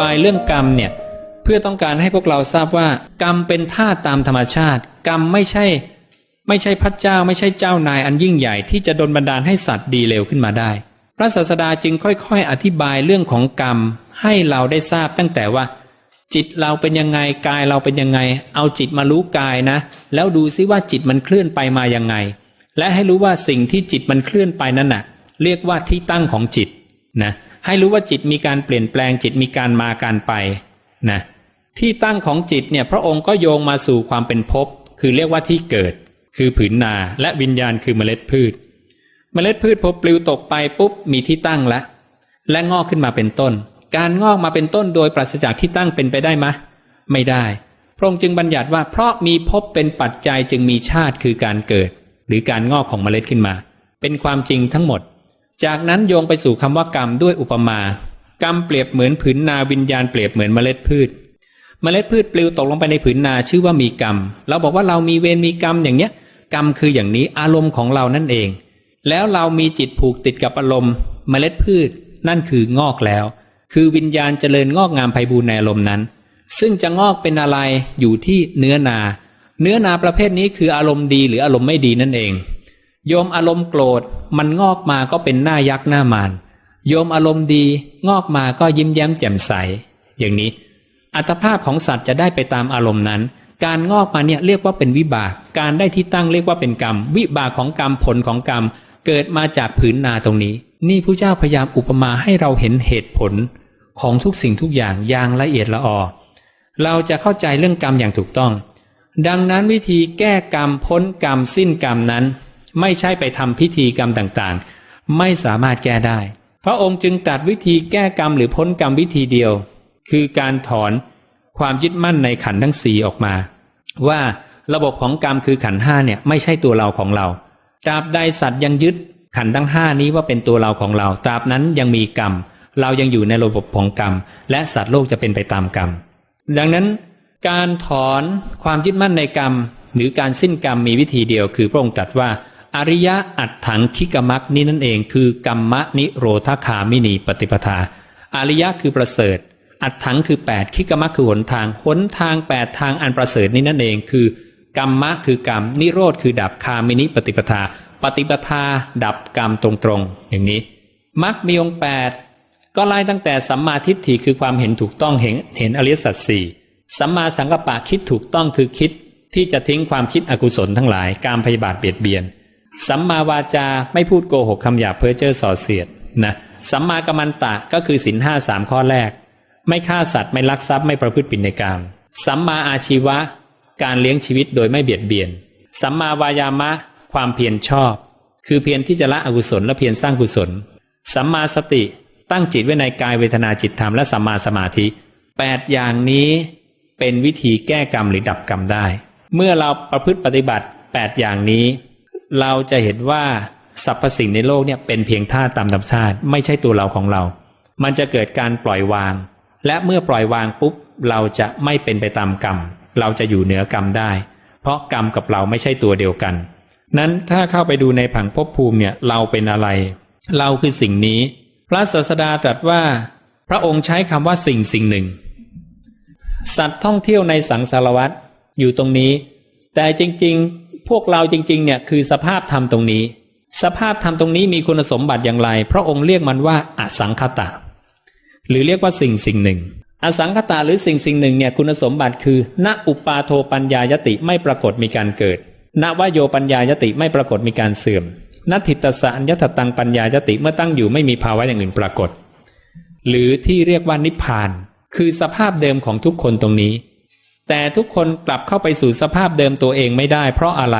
บายเรื่องกรรมเนี่ยเพื่อต้องการให้พวกเราทราบว่า กรรมเป็นท่าตามธรรมชาติ กรรมไม่ใช่ ไม่ใช่พระเจ้า ไม่ใช่เจ้านายอันยิ่งใหญ่ที่จะดลบันดาลให้สัตว์ดีเลวขึ้นมาได้ พระศาสดาจึงค่อยๆ อธิบายเรื่องของกรรมให้เราได้ทราบตั้งแต่ว่า จิตเราเป็นยังไงกายเราเป็นยังไง เอาจิตมารู้กายนะ แล้วดูซิว่าจิตมันเคลื่อนไปมายังไง และให้รู้ว่าสิ่งที่จิตมันเคลื่อนไปนั่นน่ะ เรียกว่าที่ตั้งของจิตนะ ให้รู้ว่าจิตมีการเปลี่ยนแปลงจิตมีการมาการไปนะที่ตั้งของจิตเนี่ยพระองค์ก็โยงมาสู่ความเป็นภพคือเรียกว่าที่เกิด คือผืนนาและวิญญาณคือเมล็ดพืช เมล็ดพืชพอปลิวตกไปปุ๊บมีที่ตั้งแล้วและงอกขึ้นมาเป็นต้น การงอกมาเป็นต้นโดยปราศจากที่ตั้งเป็นไปได้ไหมไม่ได้พระองค์จึงบัญญัติว่าเพราะมีภพเป็นปัจจัยจึงมีชาติคือการเกิด หรือการงอกของเมล็ดขึ้นมา เป็นความจริงทั้งหมด จากนั้นโยงไปสู่คำว่ากรรมด้วยอุปมา กรรมเปรียบเหมือนผืนนาวิญญาณเปรียบเหมือนเมล็ดพืช เมล็ดพืชปลิวตกลงไปในผืนนาชื่อว่ามีกรรม เราบอกว่าเรามีเวรมีกรรมอย่างเนี้ย กรรมคืออย่างนี้อารมณ์ของเรานั่นเอง แล้วเรามีจิตผูกติดกับอารมณ์ เมล็ดพืช นั่นคืองอกแล้ว คือวิญญาณเจริญงอกงามไพบูรณ์ในอารมณ์นั้น ซึ่งจะงอกเป็นอะไรอยู่ที่เนื้อนา เนื้อนาประเภทนี้คืออารมณ์ดีหรืออารมณ์ไม่ดีนั่นเอง โยมอารมณ์โกรธ มันงอกมาก็เป็นหน้ายักษ์หน้ามารโยมอารมณ์ดีงอกมาก็ยิ้มแย้มแจ่มใส อย่างนี้ อัตภาพของสัตว์จะได้ไปตามอารมณ์นั้น การงอกมาเนี่ยเรียกว่าเป็นวิบาก การได้ที่ตั้งเรียกว่าเป็นกรรม วิบากของกรรมผลของกรรม เกิดมาจากผืนนาตรงนี้ นี่ผู้เจ้าพยายามอุปมาให้เราเห็นเหตุผลของทุกสิ่งทุกอย่างอย่างละเอียดละออเราจะเข้าใจเรื่องกรรมอย่างถูกต้อง ดังนั้นวิธีแก้กรรมพ้นกรรมสิ้นกรรมนั้น ไม่ใช่ไปทำพิธีกรรมต่างๆ ไม่สามารถแก้ได้ พระองค์จึงตรัดวิธีแก้กรรมหรือพ้นกรรมวิธีเดียว คือการถอนความยึดมั่นในขันทั้งสีออกมา ว่าระบบของกรรมคือขันห้าเนี่ยไม่ใช่ตัวเราของเราตราบใดสัตว์ยังยึดขันทั้งห้านี้ว่าเป็นตัวเราของเราตราบนั้นยังมีกรรม เรายังอยู่ในระบบของกรรม และสัตว์โลกจะเป็นไปตามกรรม ดังนั้น การถอนความยึดมั่นในกรรม หรือการสิ้นกรรมมีวิธีเดียวคือพระองค์ตรัสว่า อริยะอัตถังคิกมักนี้นั่นเองคือกรรมะนิโรธคามินีปฏิปทา อริยะคือประเสริฐ อัตถังคือ 8 คิกมักคือหนทางหนทาง 8 ทางอันประเสริฐนี้นั่นเองคือกรรมะคือกรรมนิโรธคือดับคามินิปฏิปทา ปฏิปทา ดับกรรมตรงๆ อย่างนี้มักมีองค์แปดก็ไล่ตั้งแต่สัมมาทิฏฐิคือความเห็นถูกต้องเห็นเห็นอริยสัจสี่สัมมาสังกัปปะคิดถูกต้องคือคิดที่จะทิ้งความคิดอกุศลทั้งหลาย การพยาบาทเบียดเบียน สัมมาวาจาไม่พูดโกหกคำหยาบเพ้อเจ้อส่อเสียดนะสัมมากัมมันตะก็คือสินห้าสามข้อแรก ไม่ฆ่าสัตว์ไม่ลักทรัพย์ไม่ประพฤติผิดในกามสัมมาอาชีวะ การเลี้ยงชีวิตโดยไม่เบียดเบียน สัมมาวายามะ ความเพียรชอบ คือเพียรที่จะละอกุศลและเพียรสร้างกุศล สัมมาสติตั้งจิตไว้ในกายเวทนาจิตธรรมและสัมมาสมาธิแปดอย่างนี้เป็นวิธีแก้กรรมหรือดับกรรมได้ เมื่อเราประพฤติปฏิบัติแปดอย่างนี้ เราจะเห็นว่าสรรพสิ่งในโลกเนี่ยเป็นเพียงท่าตามธรรมชาติ ไม่ใช่ตัวเราของเรา มันจะเกิดการปล่อยวาง และเมื่อปล่อยวางปุ๊บ เราจะไม่เป็นไปตามกรรม เราจะอยู่เหนือกรรมได้ เพราะกรรมกับเราไม่ใช่ตัวเดียวกัน นั้นถ้าเข้าไปดูในผังภพภูมิเนี่ยเราเป็นอะไร เราคือสิ่งนี้ พระศาสดาตรัสว่า พระองค์ใช้คำว่าสิ่งสิ่งหนึ่ง สัตว์ท่องเที่ยวในสังสารวัตรอยู่ตรงนี้ แต่จริงๆ พวกเราจริงๆ เนี่ยคือสภาพธรรมตรงนี้ สภาพธรรมตรงนี้มีคุณสมบัติอย่างไร พระองค์เรียกมันว่าอสังคตะ หรือเรียกว่าสิ่งสิ่งหนึ่ง อสังคตะหรือสิ่งสิ่งหนึ่งเนี่ยคุณสมบัติคือ ณอุปาโทปัญญายติไม่ปรากฏมีการเกิด ณวโยปัญญายติไม่ปรากฏมีการเสื่อมนัตถิตสะอัญญตตังปัญญายติเมื่อตั้งอยู่ไม่มีภาวะอย่างอื่นปรากฏ หรือที่เรียกว่านิพพาน คือสภาพเดิมของทุกคนตรงนี้ แต่ทุกคนกลับเข้าไปสู่สภาพเดิมตัวเองไม่ได้เพราะอะไร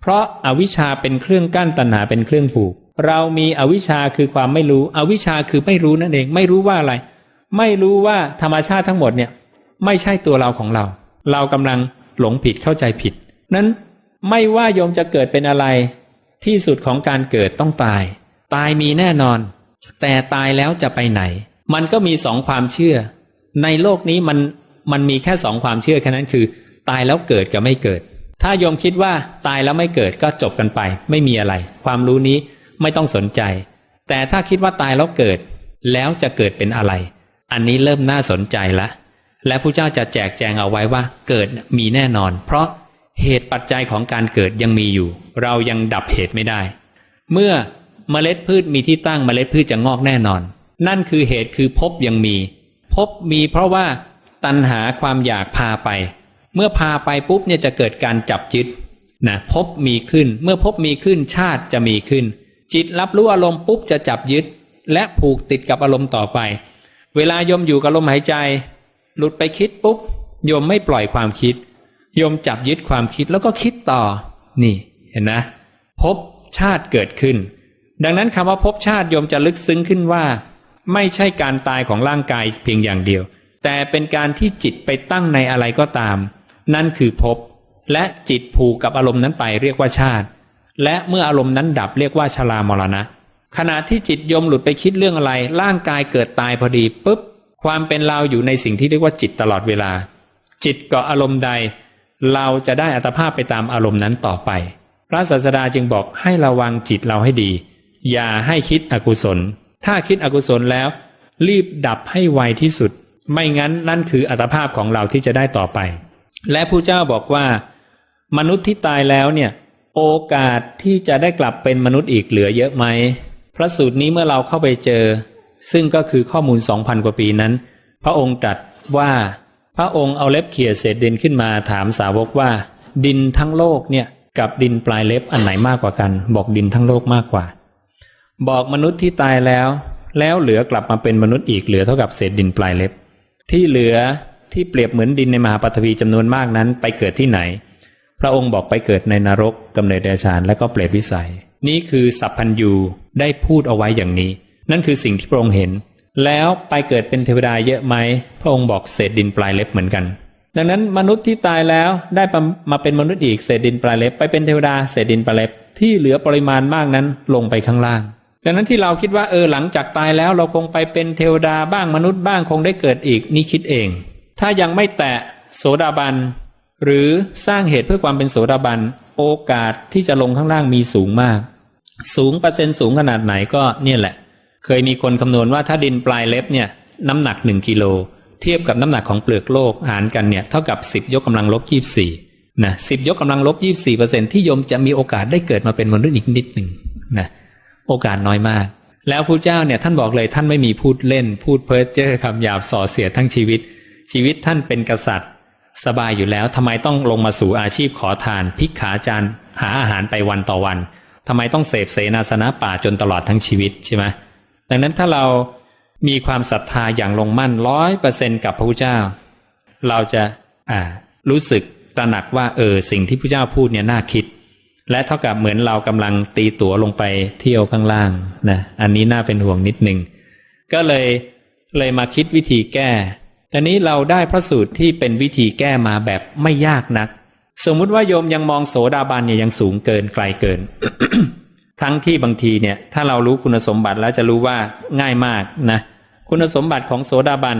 เพราะอาวิชชาเป็นเครื่องกั้นตัณหาเป็นเครื่องผูก เรามีอวิชชาคือความไม่รู้ อวิชชาคือไม่รู้นั่นเอง ไม่รู้ว่าอะไร ไม่รู้ว่าธรรมชาติทั้งหมดเนี่ย ไม่ใช่ตัวเราของเรา เรากำลังหลงผิดเข้าใจผิด นั้นไม่ว่าโยมจะเกิดเป็นอะไร ที่สุดของการเกิดต้องตาย ตายมีแน่นอน แต่ตายแล้วจะไปไหน มันก็มีสองความเชื่อ ในโลกนี้มัน มันมีแค่สองความเชื่อแค่นั้นคือ ตายแล้วเกิดกับไม่เกิด ถ้าโยมคิดว่าตายแล้วไม่เกิดก็จบกันไป ไม่มีอะไร ความรู้นี้ไม่ต้องสนใจ แต่ถ้าคิดว่าตายแล้วเกิด แล้วจะเกิดเป็นอะไร อันนี้เริ่มน่าสนใจละ และผู้เจ้าจะแจกแจงเอาไว้ว่า เกิดมีแน่นอน เพราะเหตุปัจจัยของการเกิดยังมีอยู่ เรายังดับเหตุไม่ได้ เมื่อเมล็ดพืชมีที่ตั้งเมล็ดพืชจะงอกแน่นอน นั่นคือเหตุคือพบยังมี พบมีเพราะว่า ตัณหาความอยากพาไป เมื่อพาไปปุ๊บเนี่ยจะเกิดการจับยึดนะพบมีขึ้น เมื่อพบมีขึ้นชาติจะมีขึ้น จิตรับรู้อารมณ์ปุ๊บจะจับยึด และผูกติดกับอารมณ์ต่อไป เวลาโยมอยู่กับลมหายใจ หลุดไปคิดปุ๊บโยมไม่ปล่อยความคิดโยมจับยึดความคิดแล้วก็คิดต่อ นี่ เห็นนะพบชาติเกิดขึ้น ดังนั้นคำว่าพบชาติโยมจะลึกซึ้งขึ้นว่า ไม่ใช่การตายของร่างกายเพียงอย่างเดียว แต่เป็นการที่จิตไปตั้งในอะไรก็ตาม นั่นคือพบและจิตผูกกับอารมณ์นั้นไปเรียกว่าชาติ และเมื่ออารมณ์นั้นดับเรียกว่าชรามรณะ ขณะที่จิตยมหลุดไปคิดเรื่องอะไร ร่างกายเกิดตายพอดีปุ๊บความเป็นเราอยู่ในสิ่งที่เรียกว่าจิตตลอดเวลา จิตเกาะอารมณ์ใด เราจะได้อัตภาพไปตามอารมณ์นั้นต่อไป พระศาสดาจึงบอกให้ระวังจิตเราให้ดี อย่าให้คิดอกุศล ถ้าคิดอกุศลแล้ว รีบดับให้ไวที่สุด ไม่งั้นนั่นคืออัตภาพของเราที่จะได้ต่อไป และผู้เจ้าบอกว่า มนุษย์ที่ตายแล้วเนี่ย โอกาสที่จะได้กลับเป็นมนุษย์อีกเหลือเยอะไหมพระสูตรนี้เมื่อเราเข้าไปเจอ ซึ่งก็คือข้อมูลสองพันกว่าปีนั้น พระองค์ตรัสว่า พระองค์เอาเล็บเขี่ยเศษดินขึ้นมาถามสาวกว่า ดินทั้งโลกเนี่ยกับดินปลายเล็บอันไหนมากกว่ากัน บอกดินทั้งโลกมากกว่า บอกมนุษย์ที่ตายแล้ว แล้วเหลือกลับมาเป็นมนุษย์อีกเหลือเท่ากับเศษดินปลายเล็บ ที่เหลือที่เปรียบเหมือนดินในมหาปฐวีจำนวนมากนั้น ไปเกิดที่ไหน พระองค์บอกไปเกิดในนรกกำเนิดเดรัจฉานและก็เปรตวิสัย นี่คือสัพพัญยูได้พูดเอาไว้อย่างนี้ นั่นคือสิ่งที่พระองค์เห็น แล้วไปเกิดเป็นเทวดาเยอะไหมพระองค์บอกเศษดินปลายเล็บเหมือนกัน ดังนั้นมนุษย์ที่ตายแล้วได้มาเป็นมนุษย์อีกเศษดินปลายเล็บ ไปเป็นเทวดาเศษดินปลายเล็บที่เหลือปริมาณมากนั้นลงไปข้างล่าง ดังนั้นที่เราคิดว่าเออหลังจากตายแล้วเราคงไปเป็นเทวดาบ้างมนุษย์บ้างคงได้เกิดอีกนี่คิดเอง ถ้ายังไม่แตะโสดาบันหรือสร้างเหตุเพื่อความเป็นโสดาบันโอกาสที่จะลงข้างล่างมีสูงมาก สูงเปอร์เซ็นต์สูงขนาดไหนก็เนี่ยแหละ เคยมีคนคำนวณว่าถ้าดินปลายเล็บเนี่ยน้ำหนักหนึ่งกิโลเทียบกับน้ำหนักของเปลือกโลกหารกันเนี่ยเท่ากับสิบยกกำลังลบยี่สี่นะสิบยกกำลังลบยี่สี่เปอร์เซ็นที่โยมจะมีโอกาสได้เกิดมาเป็นมนุษย์อีกนิดหนึ่งนะ โอกาสน้อยมาก แล้วพระเจ้าเนี่ยท่านบอกเลยท่านไม่มีพูดเล่น พูดเพ้อเจ้อคำหยาบส่อเสียทั้งชีวิต ชีวิตท่านเป็นกษัตริย์ สบายอยู่แล้วทำไมต้องลงมาสู่อาชีพขอทานพิกขาจารย์หาอาหารไปวันต่อวันทำไมต้องเสพเสนาสนะป่าจนตลอดทั้งชีวิตใช่ไหมดังนั้นถ้าเรามีความศรัทธาอย่างลงมั่นร้อยเปอร์เซนกับพระพุทธเจ้า เราจะอ่ารู้สึกตระหนักว่าเออสิ่งที่พระเจ้าพูดเนี่ยน่าคิด และเท่ากับเหมือนเรากำลังตีตั๋วลงไปเที่ยวข้างล่างนะอันนี้น่าเป็นห่วงนิดหนึ่งก็เลยเลยมาคิดวิธีแก้อันนี้เราได้พระสูตรที่เป็นวิธีแก้มาแบบไม่ยากนัก สมมุติว่าโยมยังมองโสดาบันเนี่ยยังสูงเกินไกลเกิน ทั้งที่บางทีเนี่ย ถ้าเรารู้คุณสมบัติแล้วจะรู้ว่าง่ายมากนะคุณสมบัติของโสดาบัน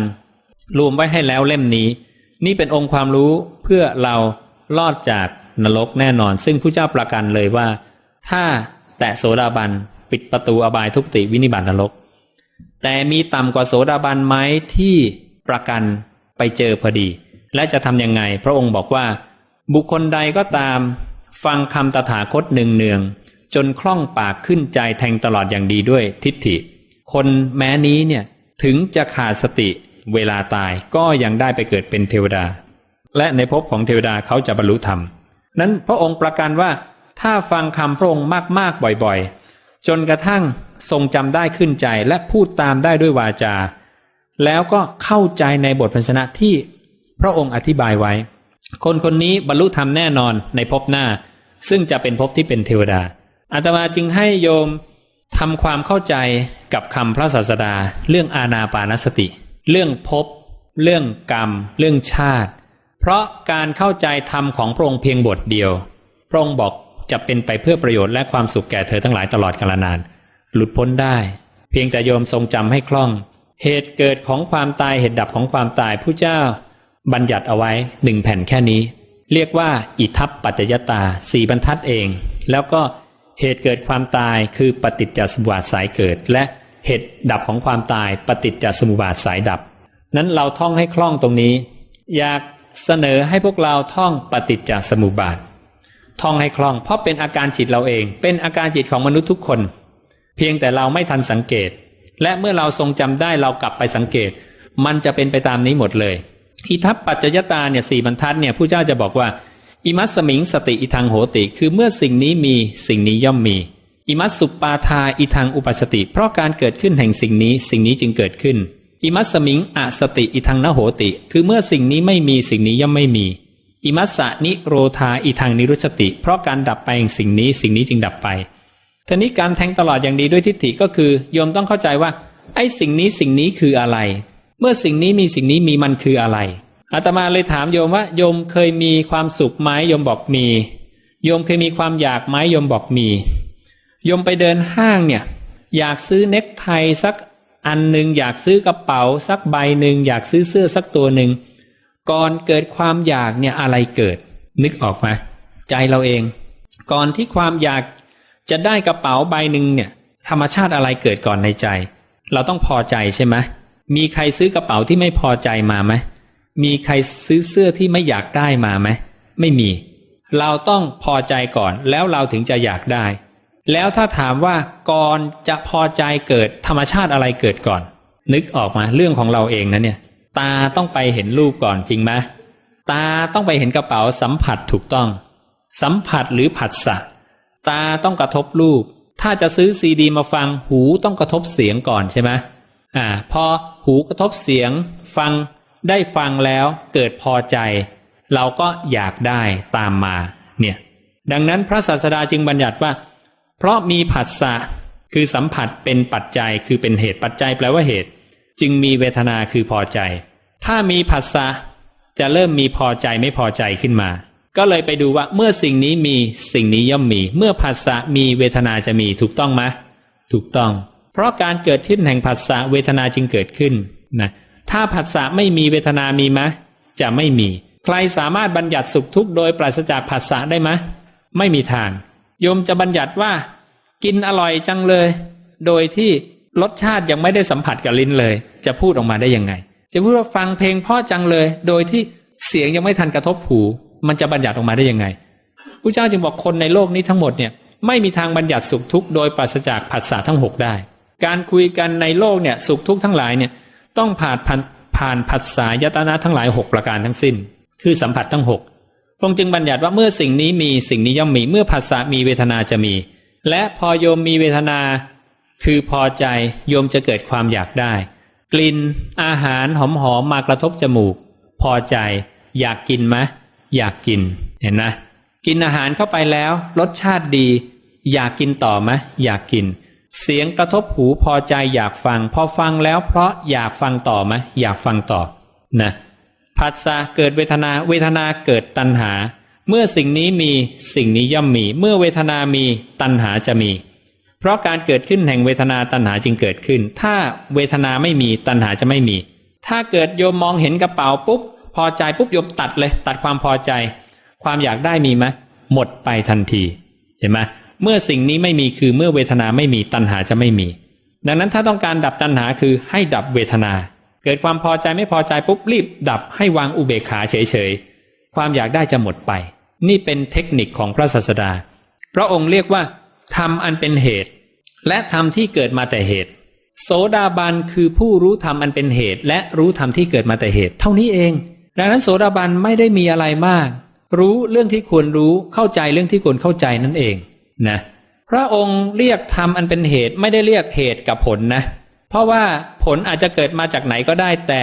รวมไว้ให้แล้วเล่มนี้ นี่เป็นองค์ความรู้เพื่อเราลอดจาก นรกแน่นอน ซึ่งผู้เจ้าประกันเลยว่า ถ้าแตะโสดาบันปิดประตูอบายทุกติวินิบาตนรก แต่มีต่ำกว่าโสดาบันไหมที่ประกันไปเจอพอดี และจะทำยังไง พระองค์บอกว่า บุคคลใดก็ตาม ฟังคำตถาคตหนึ่งเนืองจนคล่องปากขึ้นใจแทงตลอดอย่างดีด้วยทิฏฐิ คนแม้นี้เนี่ยถึงจะขาดสติเวลาตายก็ยังได้ไปเกิดเป็นเทวดา และในภพของเทวดาเขาจะบรรลุธรรม นั้นพระองค์ประกันว่า ถ้าฟังคำพระองค์มากๆบ่อยๆ จนกระทั่งทรงจำได้ขึ้นใจและพูดตามได้ด้วยวาจา แล้วก็เข้าใจในบทพันชนะที่พระองค์อธิบายไว้ คนคนนี้บรรลุธรรมแน่นอนในภพหน้า ซึ่งจะเป็นภพที่เป็นเทวดาอาตมาจึงให้โยมทำความเข้าใจกับคำพระศาสดา เรื่องอาณาปานสติ เรื่องภพเรื่องกรรม เรื่องชาติ พราะการเข้าใจธรรมของพระองค์เพียงบทเดียว พระองค์บอกจะเป็นไปเพื่อประโยชน์และความสุขแก่เธอทั้งหลายตลอดกาลนาน หลุดพ้นได้ เพียงแต่โยมทรงจำให้คล่อง เหตุเกิดของความตายเหตุดับของความตายผู้เจ้า บัญญัติเอาไว้หนึ่งแผ่นแค่นี้ เรียกว่า อิทัปปัจจยตาสี่บรรทัดเอง แล้วก็เหตุเกิดความตายคือปฏิจจสมุปบาทสายเกิด และเหตุดับของความตายปฏิจจสมุปบาทสายดับ นั้นเราท่องให้คล่องตรงนี้ อยาก เสนอให้พวกเราท่องปฏิจจสมุปบาท ท่องให้คล่อง เพราะเป็นอาการจิตเราเอง เป็นอาการจิตของมนุษย์ทุกคน เพียงแต่เราไม่ทันสังเกต และเมื่อเราทรงจำได้เรากลับไปสังเกต มันจะเป็นไปตามนี้หมดเลย อิทัปปัจจยตาเนี่ยสี่บรรทัดเนี่ยผู้เจ้าจะบอกว่า อิมัสสมิงสติอิทังโหติ คือเมื่อสิ่งนี้มีสิ่งนี้ย่อมมี อิมัสสุปปาทาอิทังอุปัสติ เพราะการเกิดขึ้นแห่งสิ่งนี้สิ่งนี้จึงเกิดขึ้น อิมัสมิงอสติอิทังนโหติ คือเมื่อสิ่งนี้ไม่มีสิ่งนี้ย่อมไม่มี อิมัสสะนิโรธาอิทังนิรุชติ เพราะการดับไปแห่งสิ่งนี้สิ่งนี้จึงดับไปทีนี้การแทงตลอดอย่างดีด้วยทิฏฐิก็คือโยมต้องเข้าใจว่า ไอ้สิ่งนี้สิ่งนี้คืออะไร เมื่อสิ่งนี้มีสิ่งนี้มีมันคืออะไรอาตมาเลยถามโยมว่าโยมเคยมีความสุขไหมโยมบอกมี โยมเคยมีความอยากไหมโยมบอกมี โยมไปเดินห้างเนี่ย อยากซื้อเน็กไทสัก อันหนึ่งอยากซื้อกระเป๋าสักใบหนึ่งอยากซื้อเสื้อสักตัวหนึ่งก่อนเกิดความอยากเนี่ยอะไรเกิด นึกออกไหมใจเราเอง ก่อนที่ความอยากจะได้กระเป๋าใบหนึ่งเนี่ย ธรรมชาติอะไรเกิดก่อนในใจ เราต้องพอใจใช่ไหมมีใครซื้อกระเป๋าที่ไม่พอใจมาไหมมีใครซื้อเสื้อที่ไม่อยากได้มาไหมไม่มี เราต้องพอใจก่อนแล้วเราถึงจะอยากได้ แล้วถ้าถามว่าก่อนจะพอใจเกิดธรรมชาติอะไรเกิดก่อน นึกออกมาเรื่องของเราเองนะเนี่ย ตาต้องไปเห็นรูปก่อนจริงไหมตาต้องไปเห็นกระเป๋าสัมผัสถูกต้อง สัมผัสหรือผัสสะตาต้องกระทบรูป ถ้าจะซื้อซีดีมาฟังหูต้องกระทบเสียงก่อนใช่ไหมอ่า พอหูกระทบเสียง ฟังได้ฟังแล้วเกิดพอใจ เราก็อยากได้ตามมา เนี่ย ดังนั้นพระศาสดาจึงบัญญัติว่า เพราะมีผัสสะคือสัมผัสเป็นปัจจัยคือเป็นเหตุปัจจัยแปลว่าเหตุ จึงมีเวทนาคือพอใจ ถ้ามีผัสสะจะเริ่มมีพอใจไม่พอใจขึ้นมา ก็เลยไปดูว่าเมื่อสิ่งนี้มีสิ่งนี้ย่อมมี เมื่อผัสสะมีเวทนาจะมีถูกต้องไหมถูกต้อง เพราะการเกิดขึ้นแห่งผัสสะเวทนาจึงเกิดขึ้นนะถ้าผัสสะไม่มีเวทนามีไหมจะไม่มี ใครสามารถบัญญัติสุขทุกข์โดยปราศจากผัสสะได้ไหมไม่มีทาง โยมจะบัญญัติว่า กินอร่อยจังเลย โดยที่รสชาติยังไม่ได้สัมผัสกับลิ้นเลย จะพูดออกมาได้ยังไง จะพูดว่าฟังเพลงพ่อจังเลย โดยที่เสียงยังไม่ทันกระทบหู มันจะบัญญัติออกมาได้ยังไงพระเจ้าจึงบอกคนในโลกนี้ทั้งหมดเนี่ยไม่มีทางบัญญัติสุขทุกข์โดยปราศจากผัสสะทั้งหกได้ การคุยกันในโลกเนี่ยสุขทุกข์ทั้งหลายเนี่ยต้องผ่านผ่านผัสสะยตนะทั้งหลายหกประการทั้งสิ้น คือสัมผัสทั้งหก พระองค์จึงบัญญัติว่าเมื่อสิ่งนี้มีสิ่งนี้ย่อมมีเมื่อผัสสะมีเวทนาจะมี และพอโยมมีเวทนา คือพอใจโยมจะเกิดความอยากได้ กลิ่นอาหารหอมๆมากระทบจมูก พอใจ อยากกินไหมอยากกินเห็นนะกินอาหารเข้าไปแล้ว รสชาติดี อยากกินต่อไหมอยากกิน เสียงกระทบหูพอใจอยากฟัง พอฟังแล้วเพราะอยากฟังต่อไหมอยากฟังต่อนะ ผัสสะเกิดเวทนาเวทนาเกิดตัณหา เมื่อสิ่งนี้มีสิ่งนี้ย่อมมี เมื่อเวทนามีตัณหาจะมี เพราะการเกิดขึ้นแห่งเวทนาตัณหาจึงเกิดขึ้น ถ้าเวทนาไม่มีตัณหาจะไม่มี ถ้าเกิดโยมมองเห็นกระเป๋าปุ๊บพอใจปุ๊บโยมตัดเลย ตัดความพอใจ ความอยากได้มีไหมหมดไปทันทีเห็นไหมเมื่อสิ่งนี้ไม่มีคือเมื่อเวทนาไม่มีตัณหาจะไม่มี ดังนั้นถ้าต้องการดับตัณหาคือให้ดับเวทนา เกิดความพอใจไม่พอใจปุ๊บรีบดับให้วางอุเบกขาเฉยๆ ความอยากได้จะหมดไป นี่เป็นเทคนิคของพระศาสดา พระองค์เรียกว่าธรรมอันเป็นเหตุ และธรรมที่เกิดมาแต่เหตุ โสดาบันคือผู้รู้ธรรมอันเป็นเหตุ และรู้ธรรมที่เกิดมาแต่เหตุ เท่านี้เอง ดังนั้นโสดาบันไม่ได้มีอะไรมาก รู้เรื่องที่ควรรู้เข้าใจเรื่องที่ควรเข้าใจนั่นเองนะพระองค์เรียกธรรมอันเป็นเหตุไม่ได้เรียกเหตุกับผลนะ เพราะว่าผลอาจจะเกิดมาจากไหนก็ได้ แต่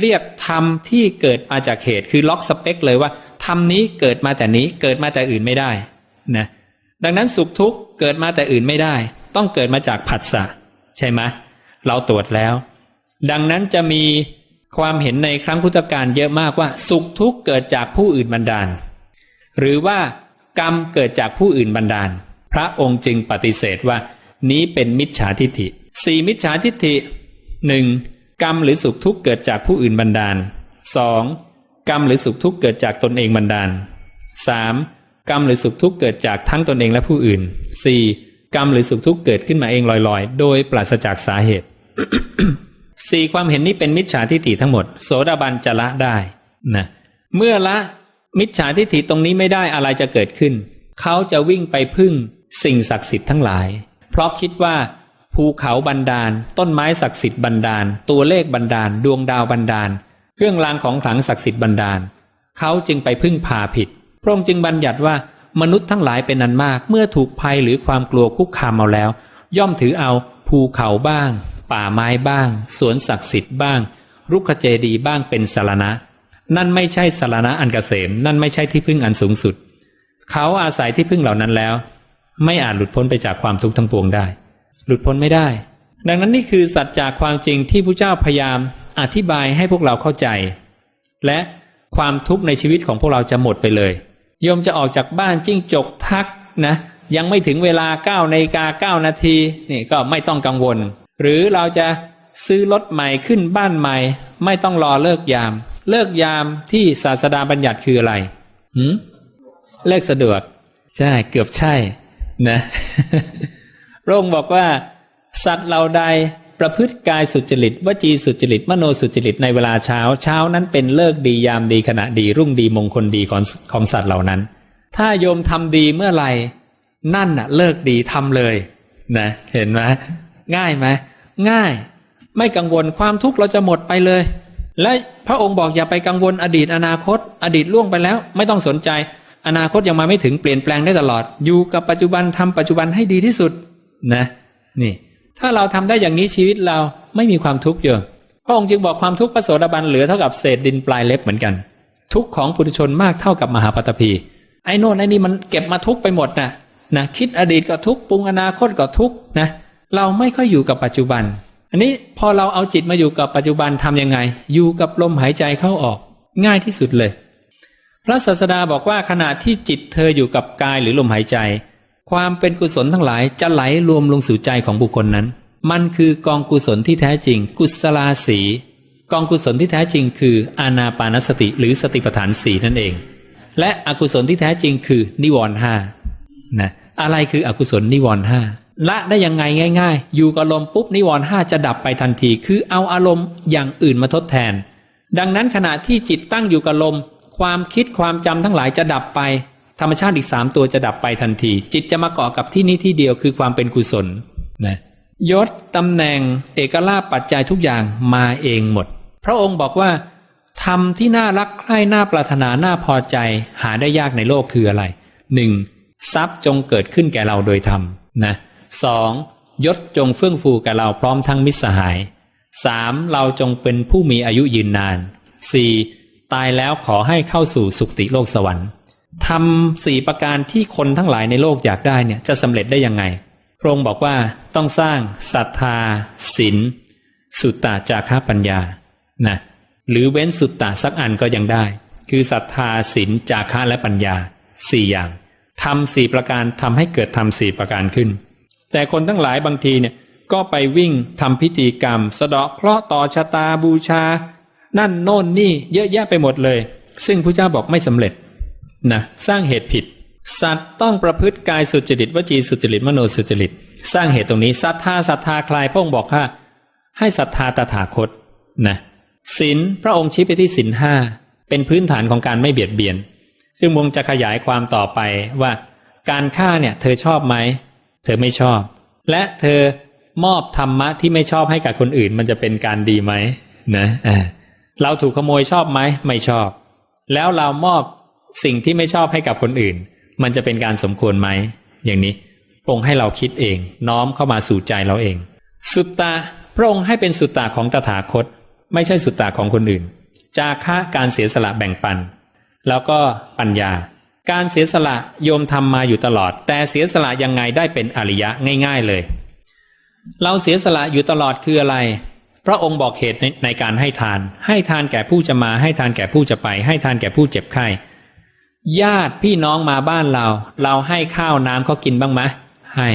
เรียกธรรมที่เกิดมาจากเหตุ คือล็อกสเปคเลยว่าธรรมนี้เกิดมาแต่นี้เกิดมาแต่อื่นไม่ได้นะดังนั้นสุขทุกข์เกิดมาแต่อื่นไม่ได้ ต้องเกิดมาจากผัสสะใช่ไหมเราตรวจแล้ว ดังนั้นจะมีความเห็นในครั้งพุทธกาลเยอะมากว่า สุขทุกข์เกิดจากผู้อื่นบันดาล หรือว่ากรรมเกิดจากผู้อื่นบันดาล พระองค์จึงปฏิเสธว่านี้เป็นมิจฉาทิฏฐิ สี่มิจฉาทิฏฐิหนึ่งกรรมหรือสุขทุกข์เกิดจากผู้อื่นบันดาลสองกรรมหรือสุขทุกข์เกิดจากตนเองบันดาลสามกรรมหรือสุขทุกข์เกิดจากทั้งตนเองและผู้อื่นสี่กรรมหรือสุขทุกข์เกิดขึ้นมาเองลอยๆ โดยปราศจากสาเหตุสี่ความเห็นนี้เป็นมิจฉาทิฏฐิทั้งหมด โสดาบันจะละได้นะเมื่อละมิจฉาทิฏฐิตรงนี้ไม่ได้อะไรจะเกิดขึ้น เขาจะวิ่งไปพึ่งสิ่งศักดิ์สิทธิ์ทั้งหลาย เพราะคิดว่า ภูเขาบันดาล ต้นไม้ศักดิ์สิทธิ์บันดาล ตัวเลขบันดาล ดวงดาวบันดาล เครื่องรางของขลังศักดิ์สิทธิ์บันดาล เขาจึงไปพึ่งพาผิด พระองค์จึงบัญญัติว่ามนุษย์ทั้งหลายเป็นนันมาก เมื่อถูกภัยหรือความกลัวคุกคามเอาแล้ว ย่อมถือเอาภูเขาบ้าง ป่าไม้บ้าง สวนศักดิ์สิทธิ์บ้าง รุกขเจดีบ้างเป็นสารณะ นั่นไม่ใช่สารณะอันเกษม นั่นไม่ใช่ที่พึ่งอันสูงสุด เขาอาศัยที่พึ่งเหล่านั้นแล้ว ไม่อาจหลุดพ้นไปจากความทุกข์ทั้งปวงได้ หลุดพ้นไม่ได้ ดังนั้นนี่คือสัจจากความจริงที่พระเจ้าพยายามอธิบายให้พวกเราเข้าใจ และความทุกข์ในชีวิตของพวกเราจะหมดไปเลยโยมจะออกจากบ้านจิ้งจกทักนะ ยังไม่ถึงเวลาเก้านาฬิกาเก้านาทีนี่ก็ไม่ต้องกังวล หรือเราจะซื้อรถใหม่ขึ้นบ้านใหม่ ไม่ต้องรอเลิกยาม เลิกยามที่ศาสดาบัญญัติคืออะไรหืมเลิกสะดวก ใช่เกือบใช่นะ พระองค์บอกว่า สัตว์เหล่าใดประพฤติกายสุจริตวจีสุจริต มโนสุจริตในเวลาเช้า เช้านั้นเป็นเลิกดียามดีขณะดีรุ่งดีมงคลดีของของสัตว์เหล่านั้น ถ้าโยมทำดีเมื่อไหร่นั่นน่ะ เลิกดีทำเลยนะเห็นไหมง่ายไหมง่าย ไม่กังวลความทุกข์เราจะหมดไปเลย และพระองค์บอกอย่าไปกังวลอดีตอนาคต อดีตล่วงไปแล้ว ไม่ต้องสนใจ อนาคตยังมาไม่ถึงเปลี่ยนแปลงได้ตลอด อยู่กับปัจจุบันทำปัจจุบันให้ดีที่สุด นะ นี่ ถ้าเราทำได้อย่างนี้ชีวิตเราไม่มีความทุกข์เยอะพระองค์จึงบอกความทุกข์พระโสดาบันเหลือเท่ากับเศษดินปลายเล็บเหมือนกัน ทุกข์ของปุถุชนมากเท่ากับมหาปตพี ไอ้โน่นไอ้นี่มันเก็บมาทุกข์ไปหมดนะนะคิดอดีตก็ทุกข์ปรุงอนาคตก็ทุกข์นะ เราไม่ค่อยอยู่กับปัจจุบัน อันนี้พอเราเอาจิตมาอยู่กับปัจจุบันทำยังไง อยู่กับลมหายใจเข้าออก ง่ายที่สุดเลย พระศาสดาบอกว่าขณะที่จิตเธออยู่กับกายหรือลมหายใจ ความเป็นกุศลทั้งหลายจะไหลรวมลงสู่ใจของบุคคลนั้น มันคือกองกุศลที่แท้จริง กุศลาสีกองกุศลที่แท้จริง คืออานาปานสติหรือสติปัฏฐานสีนั่นเอง และอกุศลที่แท้จริงคือนิวรณ์ห้านะอะไรคืออกุศลนิวรณ์ห้าละได้ยังไงง่าย ๆ อยู่กับลมปุ๊บนิวรณ์ห้าจะดับไปทันที คือเอาอารมณ์อย่างอื่นมาทดแทน ดังนั้นขณะที่จิตตั้งอยู่กับลม ความคิดความจำทั้งหลายจะดับไป ธรรมชาติอีกสามตัวจะดับไปทันที จิตจะมาเกาะกับที่นี้ที่เดียวคือความเป็นกุศลนะยศตำแหน่งเอกลาภปัจจัยทุกอย่างมาเองหมด พระองค์บอกว่าทำที่น่ารักใคร่น่าปรารถนาน่าพอใจหาได้ยากในโลกคืออะไรหนึ่งทรัพย์จงเกิดขึ้นแก่เราโดยธรรมนะสองยศจงเฟื่องฟูแก่เราพร้อมทั้งมิตรสหายสามเราจงเป็นผู้มีอายุยืนนานสี่ตายแล้วขอให้เข้าสู่สุคติโลกสวรรค์ ทำสี่ประการที่คนทั้งหลายในโลกอยากได้เนี่ยจะสำเร็จได้ยังไง พระองค์บอกว่าต้องสร้างศรัทธาศีลสุตตาจาระปัญญานะหรือเว้นสุตตาสักอันก็ยังได้ คือศรัทธาศีลจาระและปัญญาสี่อย่างทำสี่ประการทำให้เกิดทำสี่ประการขึ้น แต่คนทั้งหลายบางทีเนี่ยก็ไปวิ่งทำพิธีกรรม สะเดาะเคราะห์ต่อชะตาบูชา นั่นโน่นนี่เยอะแยะไปหมดเลย ซึ่งพระเจ้าบอกไม่สำเร็จ นะสร้างเหตุผิด สัตว์ต้องประพฤติกายสุจริตวจีสุจริตมโนสุจริต สร้างเหตุตรงนี้ศรัทธาศรัทธาคลายพระองค์บอกว่าให้ศรัทธาตถาคตนะศีลพระองค์ชี้ไปที่ศีลห้าเป็นพื้นฐานของการไม่เบียดเบียน ซึ่งวงจะขยายความต่อไปว่า การฆ่าเนี่ยเธอชอบไหม เธอไม่ชอบ และเธอมอบธรรมะที่ไม่ชอบให้กับคนอื่น มันจะเป็นการดีไหมนะเราถูกขโมยชอบไหมไม่ชอบ แล้วเรามอบ สิ่งที่ไม่ชอบให้กับคนอื่น มันจะเป็นการสมควรไหม อย่างนี้พระองค์ให้เราคิดเอง น้อมเข้ามาสู่ใจเราเอง สุตตาพระองค์ให้เป็นสุตตาของตถาคต ไม่ใช่สุตตาของคนอื่น จาคะการเสียสละแบ่งปัน แล้วก็ปัญญา การเสียสละโยมทำมาอยู่ตลอด แต่เสียสละยังไงได้เป็นอริยะง่าย ๆเลย เราเสียสละอยู่ตลอดคืออะไรพระองค์บอกเหตุในในการให้ทาน ให้ทานแก่ผู้จะมาให้ทานแก่ผู้จะไป ให้ทานแก่ผู้เจ็บไข้ ญาติพี่น้องมาบ้านเรา เราให้ข้าวน้ำเขากินบ้างไหมให้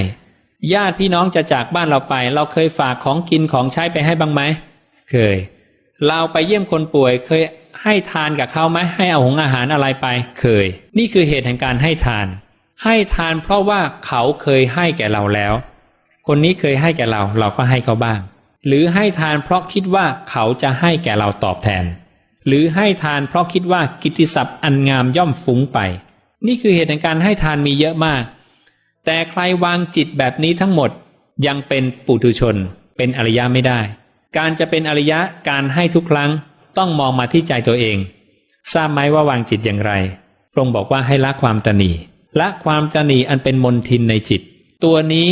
ญาติพี่น้องจะจากบ้านเราไป เราเคยฝากของกินของใช้ไปให้บ้างไหมเคย เราไปเยี่ยมคนป่วยเคยให้ทานกับเขาไหมให้เอาหงอาหารอะไรไป เคย นี่คือเหตุแห่งการให้ทาน ให้ทานเพราะว่าเขาเคยให้แก่เราแล้ว คนนี้เคยให้แก่เรา เราก็ให้เขาบ้าง หรือให้ทานเพราะคิดว่าเขาจะให้แก่เราตอบแทน หรือให้ทานเพราะคิดว่ากิตติศัพท์อันงามย่อมฟุ้งไป นี่คือเหตุแห่งการให้ทานมีเยอะมาก แต่ใครวางจิตแบบนี้ทั้งหมดยังเป็นปุถุชน เป็นอริยะไม่ได้ การจะเป็นอริยะการให้ทุกครั้งต้องมองมาที่ใจตัวเอง ทราบไหมว่าวางจิตอย่างไรพระองค์บอกว่าให้ละความตนีละความตนีอันเป็นมนทินในจิต ตัวนี้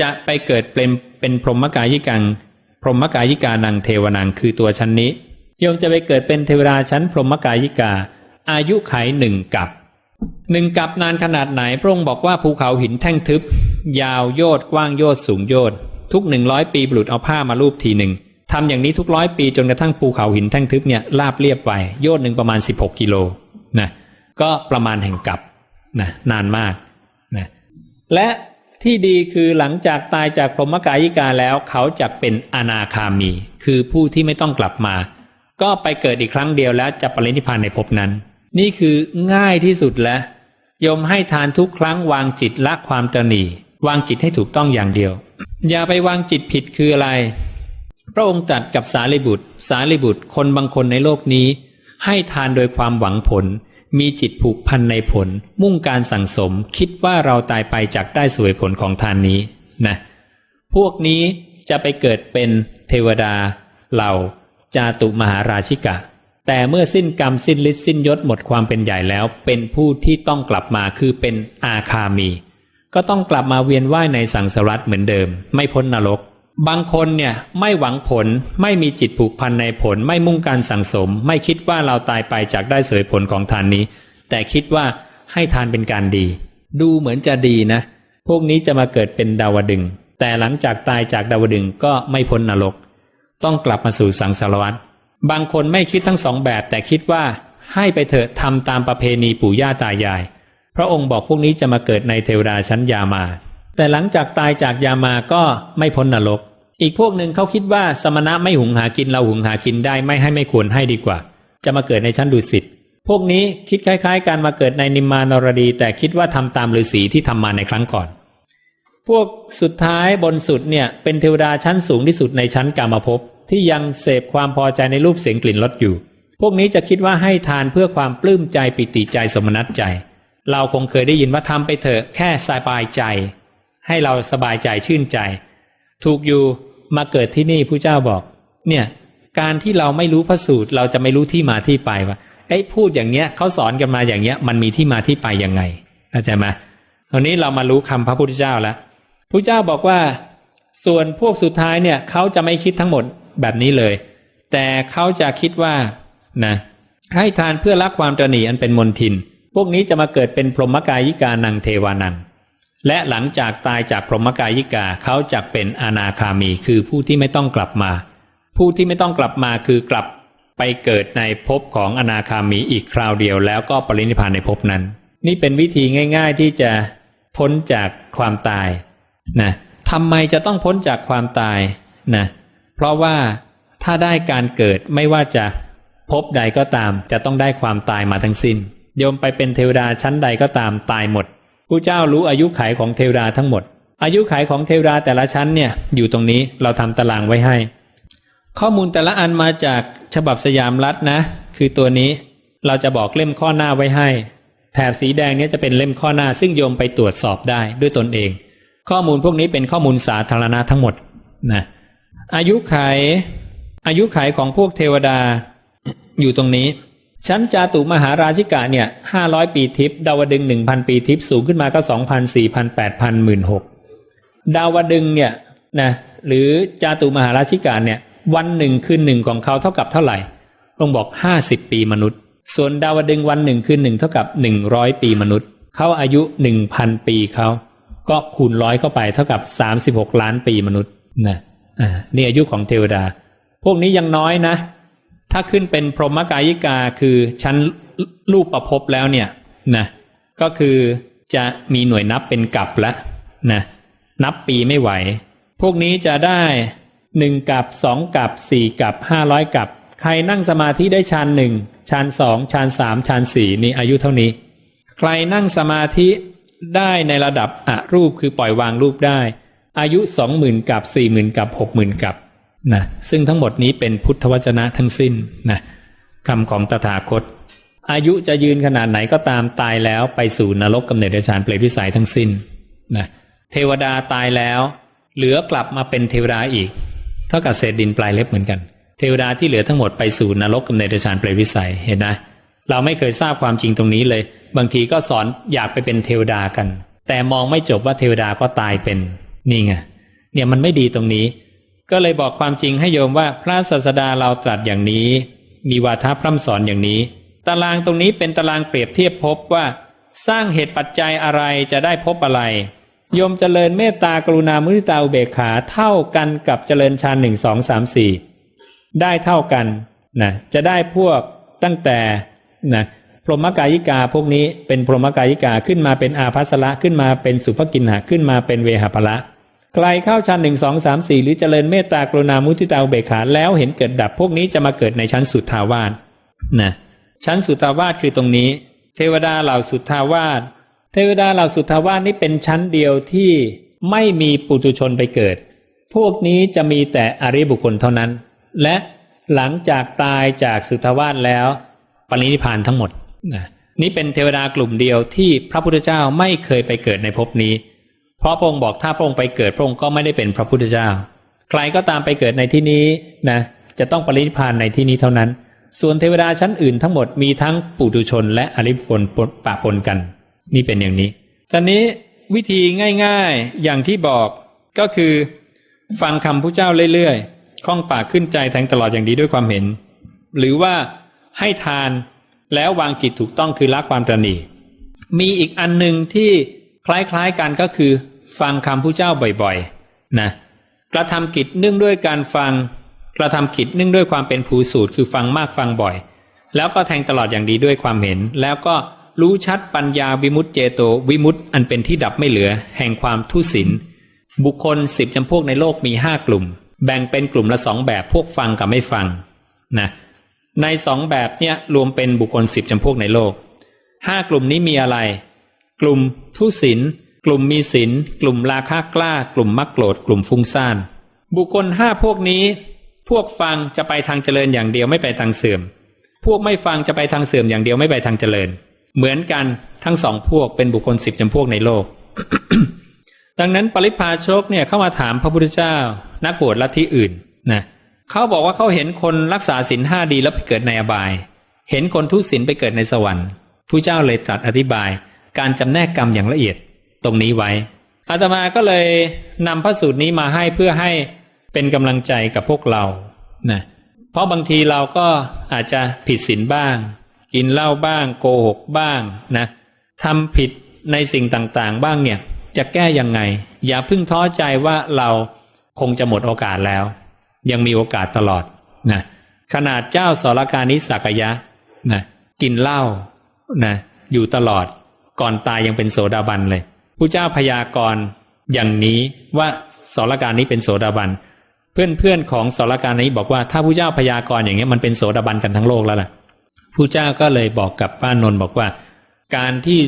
จะไปเกิดเป็นเป็นพรหมกายิกัง พรหมกายิกานังเทวนังคือตัวชั้นนี้ โยมจะไปเกิดเป็นเทวดาชั้นพรหมกายิกา อายุไขหนึ่งกับหนึ่งกับนานขนาดไหนพระองค์บอกว่าภูเขาหินแท่งทึบ ยาวโยดกว้างโยดสูงโยดทุกหนึ่งร้อยปีบุรุษเอาผ้ามาลูบทีหนึ่งทำอย่างนี้ทุกร้อยปีจนกระทั่งภูเขาหินแท่งทึบเนี่ยลาบเรียบไปโยดหนึ่งประมาณ 16 กิโลนะก็ประมาณแห่งกับนะนานมากนะและที่ดีคือหลังจากตายจากพรหมกายิกาแล้วเขาจะเป็นอนาคามี คือผู้ที่ไม่ต้องกลับมา ก็ไปเกิดอีกครั้งเดียวแล้วจะปรินิพพานในภพนั้น นี่คือง่ายที่สุดแล้วยมให้ทานทุกครั้งวางจิตละความตนีวางจิตให้ถูกต้องอย่างเดียว อย่าไปวางจิตผิดคืออะไร พระองค์ตรัสกับสารีบุตร สารีบุตรคนบางคนในโลกนี้ ให้ทานโดยความหวังผล มีจิตผูกพันในผล มุ่งการสั่งสม คิดว่าเราตายไปจากได้สวยผลของทานนี้นะพวกนี้จะไปเกิดเป็นเทวดาเหล่า จาตุมหาราชิกะ แต่เมื่อสิ้นกรรมสิ้นฤทธิ์สิ้นยศหมดความเป็นใหญ่แล้ว เป็นผู้ที่ต้องกลับมาคือเป็นอาคามี ก็ต้องกลับมาเวียนว่ายในสังสารวัฏเหมือนเดิม ไม่พ้นนรก บางคนเนี่ยไม่หวังผลไม่มีจิตผูกพันในผลไม่มุ่งการสั่งสม ไม่คิดว่าเราตายไปจากได้เสวยผลของทานนี้ แต่คิดว่าให้ทานเป็นการดี ดูเหมือนจะดีนะ พวกนี้จะมาเกิดเป็นดาวดึงแต่หลังจากตายจากดาวดึงก็ไม่พ้นนรก ต้องกลับมาสู่สังสารวัฏบางคนไม่คิดทั้งสองแบบแต่คิดว่าให้ไปเถอะทำตามประเพณีปู่ย่าตายาย พระองค์บอกพวกนี้จะมาเกิดในเทวดาชั้นยามา แต่หลังจากตายจากยามาก็ไม่พ้นนรก อีกพวกหนึ่งเขาคิดว่าสมณะไม่หุงหากินเราหุงหากินได้ไม่ให้ไม่ควรให้ดีกว่า จะมาเกิดในชั้นดุสิตพวกนี้คิดคล้าย ๆ การมาเกิดในนิมมานรดี แต่คิดว่าทำตามฤาษีที่ทำมาในครั้งก่อน พวกสุดท้ายบนสุดเนี่ย เป็นเทวดาชั้นสูงที่สุดในชั้นกามภพที่ยังเสพความพอใจในรูปเสียงกลิ่นรสอยู่ พวกนี้จะคิดว่าให้ทานเพื่อความปลื้มใจปิติใจสมนัตใจ เราคงเคยได้ยินว่าทำไปเถอะแค่สบายใจ ให้เราสบายใจชื่นใจ ถูกอยู่มาเกิดที่นี่ผู้เจ้าบอก เนี่ย การที่เราไม่รู้พระสูตรเราจะไม่รู้ที่มาที่ไปว่าไอ้พูดอย่างเนี้ยเขาสอนกันมาอย่างเนี้ย มันมีที่มาที่ไปยังไงเข้าใจไหมตอนนี้เรามารู้คำพระพุทธเจ้าแล้ว พระเจ้าบอกว่า ส่วนพวกสุดท้ายเนี่ยเขาจะไม่คิดทั้งหมดแบบนี้เลย แต่เขาจะคิดว่านะให้ทานเพื่อละความตรณีอันเป็นมนทิน พวกนี้จะมาเกิดเป็นพรหมกายิกานังเทวานัง และหลังจากตายจากพรหมกายิกาเขาจะเป็นอนาคามี คือผู้ที่ไม่ต้องกลับมา ผู้ที่ไม่ต้องกลับมาคือกลับไปเกิดในภพของอนาคามีอีกคราวเดียวแล้วก็ปรินิพพานในภพนั้น นี่เป็นวิธีง่าย ๆ ที่จะพ้นจากความตาย นะทำไมจะต้องพ้นจากความตายนะเพราะว่าถ้าได้การเกิดไม่ว่าจะพบใดก็ตาม จะต้องได้ความตายมาทั้งสิน้นโยมไปเป็นเทวดาชั้นใดก็ตามตายหมดผู้เจ้ารู้อายุขัยของเทวดาทั้งหมด อายุขัยของเทวดาแต่ละชั้นเนี่ยอยู่ตรงนี้เราทำตารางไว้ให้ ข้อมูลแต่ละอันมาจากฉบับสยามรัฐนะ คือตัวนี้เราจะบอกเล่มข้อหน้าไว้ให้ แถบสีแดงนี้จะเป็นเล่มข้อหน้าซึ่งโยมไปตรวจสอบได้ด้วยตนเอง ข้อมูลพวกนี้เป็นข้อมูลสาธารณะทั้งหมดนะอายุไขอายุไขของพวกเทวดาอยู่ตรงนี้ ชั้นจาตุมหาราชิกะเนี่ยห้าร้อยปีทิพย์ดาวดึงหนึ่งพันปีทิพย์สูงขึ้นมาก็สองพันสี่พันแปดพันหมื่นหกดาวดึงเนี่ยนะหรือจาตุมหาราชิกะเนี่ยวันหนึ่งคืนหนึ่งของเขาเท่ากับเท่าไหร่ลงบอกห้าสิบปีมนุษย์ ส่วนดาวดึงวันหนึ่งคืนหนึ่งเท่ากับหนึ่งร้อยปีมนุษย์เขาอายุหนึ่งพันปีเขา ก็คูณร้อยเข้าไปเท่ากับสามสิบหกล้านปีมนุษย์นะอ่านี่อายุของเทวดา พวกนี้ยังน้อยนะ ถ้าขึ้นเป็นพรหมกายิกาคือชั้นรูปประพบแล้วเนี่ยนะก็คือจะมีหน่วยนับเป็นกับแล้วนะนับปีไม่ไหว พวกนี้จะได้หนึ่งกับสองกับสี่กับห้าร้อยกับ ใครนั่งสมาธิได้ฌานหนึ่งฌานสองฌานสามฌานสี่นี่อายุเท่านี้ ใครนั่งสมาธิ ได้ในระดับอรูปคือปล่อยวางรูปได้ อายุสองหมื่นกับสี่หมื่นกับหกหมื่นกับนะซึ่งทั้งหมดนี้เป็นพุทธวจนะทั้งสิ้นนะคำของตถาคต อายุจะยืนขนาดไหนก็ตามตายแล้วไปสู่นรกกำเนิดเดชานเปรตวิสัยทั้งสิ้นนะเทวดาตายแล้ว เหลือกลับมาเป็นเทวดาอีก เท่ากับเศษดินปลายเล็บเหมือนกัน เทวดาที่เหลือทั้งหมดไปสู่นรกกำเนิดเดชานเปรตวิสัยเห็นนะเราไม่เคยทราบความจริงตรงนี้เลย บางทีก็สอนอยากไปเป็นเทวดากัน แต่มองไม่จบว่าเทวดาก็ตายเป็นนี่ไงเนี่ยมันไม่ดีตรงนี้ ก็เลยบอกความจริงให้โยมว่าพระศาสดาเราตรัสอย่างนี้ มีวาทะพร่ำสอนอย่างนี้ ตารางตรงนี้เป็นตารางเปรียบเทียบพบว่า สร้างเหตุปัจจัยอะไรจะได้พบอะไรโยมเจริญเมตตากรุณามุทิตาอุเบกขาเท่ากันกับเจริญฌานหนึ่งสองสามสี่ได้เท่ากันนะจะได้พวกตั้งแต่นะ พรหมกายิกาพวกนี้เป็นพรหมกายิกาขึ้นมาเป็นอาภัสระขึ้นมาเป็นสุภกินหาขึ้นมาเป็นเวหาภละใครเข้าชั้นหนึ่งสองสามสี่หรือเจริญเมตตากรุณามุทิตาอุเบกขาแล้วเห็นเกิดดับพวกนี้จะมาเกิดในชั้นสุทธาวาสนะชั้นสุทธาวาสคือตรงนี้ เทวดาเหล่าสุทธาวาสเทวดาเหล่าสุทธาวาสนี่เป็นชั้นเดียวที่ไม่มีปุถุชนไปเกิด พวกนี้จะมีแต่อริบุคคลเท่านั้น และหลังจากตายจากสุทธาวาสแล้ว ปรินิพานทั้งหมด นะนี่เป็นเทวดากลุ่มเดียวที่พระพุทธเจ้าไม่เคยไปเกิดในภพนี้ เพราะพระองค์บอกถ้าพระองค์ไปเกิดพระองค์ก็ไม่ได้เป็นพระพุทธเจ้า ใครก็ตามไปเกิดในที่นี้นะจะต้องปรินิพานในที่นี้เท่านั้น ส่วนเทวดาชั้นอื่นทั้งหมดมีทั้งปุถุชนและอริยบุคคลปะปนกัน นี่เป็นอย่างนี้ ตอนนี้วิธีง่ายๆอย่างที่บอกก็คือ ฟังคำพระเจ้าเรื่อยๆคล่องปากขึ้นใจแทงตลอดอย่างดีด้วยความเห็น หรือว่าให้ทาน แล้ววางจิตถูกต้องคือละความตรณีมีอีกอันหนึ่งที่คล้ายๆกันก็คือ ฟังคำผู้เจ้าบ่อยๆนะกระทำกิจเนื่องด้วยการฟัง กระทำกิจเนื่องด้วยความเป็นผู้สูตรคือฟังมากฟังบ่อย แล้วก็แทงตลอดอย่างดีด้วยความเห็น แล้วก็รู้ชัดปัญญาวิมุตเจโตวิมุตอันเป็นที่ดับไม่เหลือ แห่งความทุศินบุคคลสิบจำพวกในโลกมีห้ากลุ่ม แบ่งเป็นกลุ่มละสองแบบพวกฟังกับไม่ฟังนะ ในสองแบบเนี่ยรวมเป็นบุคคลสิบจำพวกในโลกห้ากลุ่มนี้มีอะไร กลุ่มทุศินกลุ่มมีศินกลุ่มราคะกล้า กลุ่มมักโกรธกลุ่มฟุ้งซ่าน บุคคลห้าพวกนี้ พวกฟังจะไปทางเจริญอย่างเดียวไม่ไปทางเสื่อม พวกไม่ฟังจะไปทางเสื่อมอย่างเดียวไม่ไปทางเจริญ เหมือนกันทั้งสองพวกเป็นบุคคลสิบจำพวกในโลก ดังนั้นปริพาชกเนี่ยเข้ามาถามพระพุทธเจ้า นักบวชลัทธิอื่นนะเขาบอกว่าเขาเห็นคนรักษาศีลห้าดีแล้วไปเกิดในอบาย เห็นคนทุศีลไปเกิดในสวรรค์ผู้เจ้าเลยตรัสอธิบาย การจำแนกกรรมอย่างละเอียดตรงนี้ไว้อาตมาก็เลยนำพระสูตรนี้มาให้เพื่อให้เป็นกำลังใจกับพวกเรานะเพราะบางทีเราก็อาจจะผิดศีลบ้าง กินเหล้าบ้าง โกหกบ้างนะทำผิดในสิ่งต่างๆ บ้างเนี่ย จะแก้ยังไง อย่าพิ่งท้อใจว่าเราคงจะหมดโอกาสแล้ว ยังมีโอกาสตลอดนะขนาดเจ้าสรการนิสักยะนะกินเหล้านะอยู่ตลอดก่อนตายยังเป็นโสดาบันเลยผู้เจ้าพยากรณ์อย่างนี้ว่าสรการนี้เป็นโสดาบันเพื่อนเพื่อนของสรการนี้บอกว่าถ้าผู้เจ้าพยากรณ์อย่างนี้มันเป็นโสดาบันกันทั้งโลกแล้วล่ะผู้เจ้าก็เลยบอกกับป้านนท์บอกว่า การที่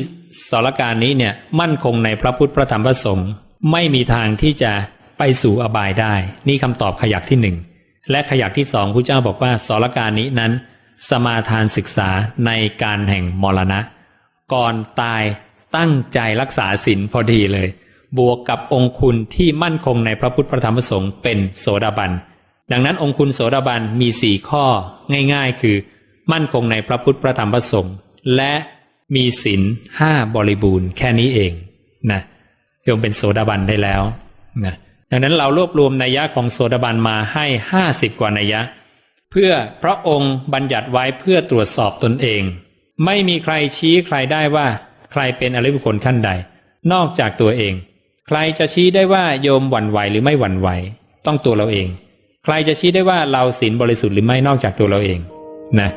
สรการนี้เนี่ยมั่นคงในพระพุทธพระธรรมพระสงฆ์ไม่มีทางที่จะ ไปสู่อบายได้ นี่คำตอบขยักที่หนึ่งและขยักที่สองพระเจ้าบอกว่าสรการนี้นั้น สมาทานศึกษาในการแห่งมรณะ ก่อนตายตั้งใจรักษาศีลพอดีเลย บวกกับองคุณที่มั่นคงในพระพุทธพระธรรมพระสงฆ์เป็นโสดาบัน ดังนั้นองคุณโสดาบันมีสี่ข้อง่าย ๆ คือ มั่นคงในพระพุทธพระธรรมพระสงฆ์และมีศีลห้าบริบูรณ์แค่นี้เองนะโยมเป็นโสดาบันได้แล้วนะ ดังนั้นเรารวบรวมนัยยะของโสดาบันมาให้ห้าสิบกว่านัยยะ เพื่อพระองค์บัญญัติไว้เพื่อตรวจสอบตนเอง ไม่มีใครชี้ใครได้ว่า ใครเป็นอริยบุคคลขั้นใด นอกจากตัวเอง ใครจะชี้ได้ว่าโยมหวั่นไหวหรือไม่หวั่นไหว ต้องตัวเราเอง ใครจะชี้ได้ว่าเราศีลบริสุทธิ์หรือไม่นอกจากตัวเราเอง นะ